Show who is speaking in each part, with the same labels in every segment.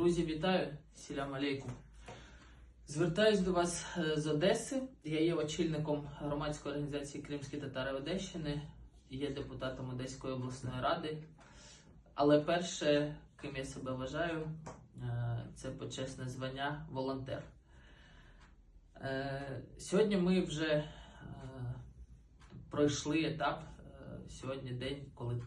Speaker 1: Друзі, вітаю! Сілям алейкум. Звертаюсь до вас е, з Одеси. Я є очільником громадської організації Кримські татари Одещини, є депутатом Одеської обласної ради. Але перше, ким я себе вважаю, е, це почесне звання волонтер. Е, Сьогодні ми вже пройшли етап. Сьогодні день, коли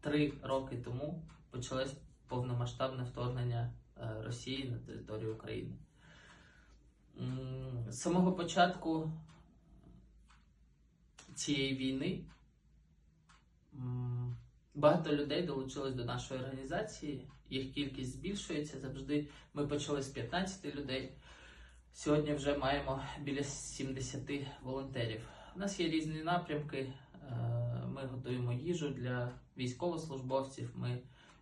Speaker 1: три роки тому почалось повномасштабне вторгнення е, Росії на територію України. З самого початку цієї війни багато людей долучилось до нашої організації. Їх кількість збільшується завжди. Ми почали з 15 людей. Сьогодні вже маємо біля 70 волонтерів. У нас є різні напрямки. Е, Ми готуємо їжу для військовослужбовців. Ми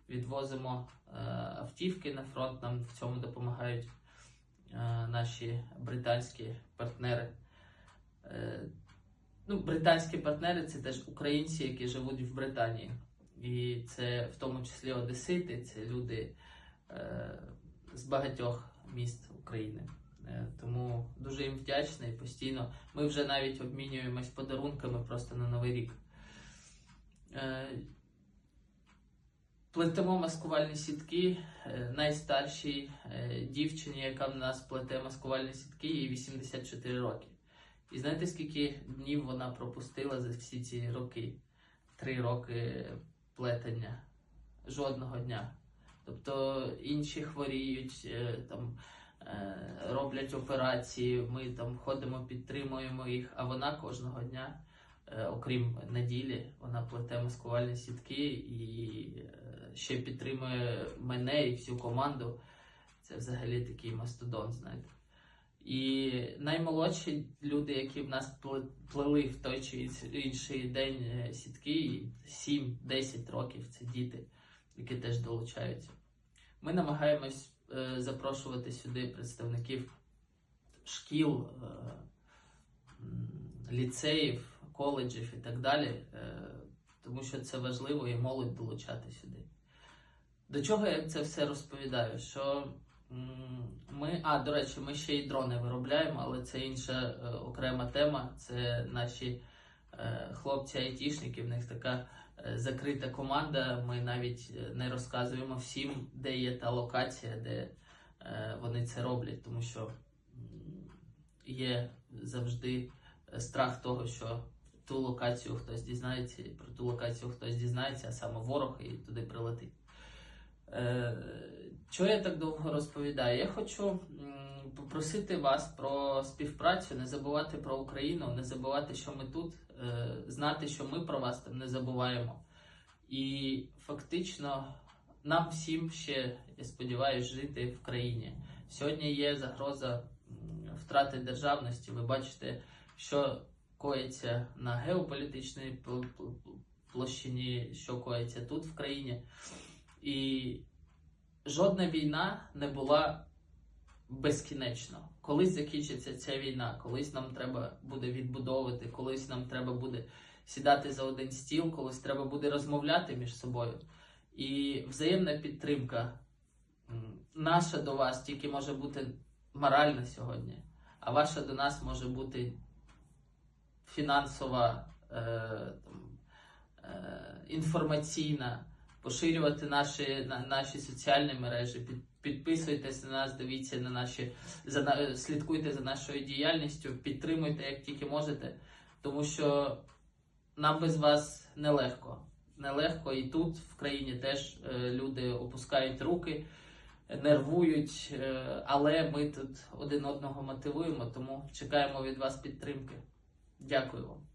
Speaker 1: відвозимо е, автівки на фронт. Нам в цьому допомагають е, наші британські партнери. Е, Ну, британські партнери це теж українці, які живуть в Британії. І це в тому числі одесити, це люди з багатьох міст України. Тому дуже їм вдячний постійно. Ми вже навіть обмінюємось подарунками просто на Новий рік. Плетемо маскувальні сітки е, найстаршій е, дівчині, яка в нас плете маскувальні сітки, їй 84 роки. І знаєте, скільки днів вона пропустила за всі ці роки? Три роки плетення. Жодного дня. Тобто інші хворіють, е, там, роблять операції, ми там ходимо, підтримуємо їх, а вона кожного дня, окрім неділі, вона плете маскувальні сітки і е, ще підтримує мене і всю команду. Це взагалі такий мастодон, знаєте. І наймолодші люди, які в нас пле- плели в той чи інший день е, сітки, 7-10 років це діти, які теж долучаються. Ми намагаємось е, запрошувати сюди представників шкіл, е, ліцеїв, коледжів і так далі, е, тому що це важливо і молодь долучати сюди. До чого я це все розповідаю? Що ми, а, до речі, ми ще й дрони виробляємо, але це інша е, окрема тема. Це наші е, хлопці-айтішники, в них така закрита команда. Ми навіть не розказуємо всім, де є та локація, де вони це роблять, тому що є завжди страх того, що ту локацію хтось дізнається, і про ту локацію хтось дізнається, а саме ворог і туди прилетить. Е, Чого я так довго розповідаю? Я хочу попросити вас про співпрацю, не забувати про Україну, не забувати, що ми тут, е, знати, що ми про вас там не забуваємо. І фактично нам всім ще, я сподіваюся, жити в країні. Сьогодні є загроза втрати державності. Ви бачите, що коїться на геополітичній пл- пл- площині, що коїться тут в країні. І жодна війна не була безкінечно. Колись закінчиться ця війна, колись нам треба буде відбудовувати, колись нам треба буде сідати за один стіл, колись треба буде розмовляти між собою. І взаємна підтримка наша до вас тільки може бути моральна сьогодні, а ваша до нас може бути фінансова, е, там, е, інформаційна поширювати наші, на, наші соціальні мережі, під, підписуйтесь на нас, дивіться на наші, за, слідкуйте за нашою діяльністю, підтримуйте як тільки можете, тому що нам без вас нелегко. Нелегко і тут в країні теж е, люди опускають руки, нервують, але ми тут один одного мотивуємо, тому чекаємо від вас підтримки. Дякую вам.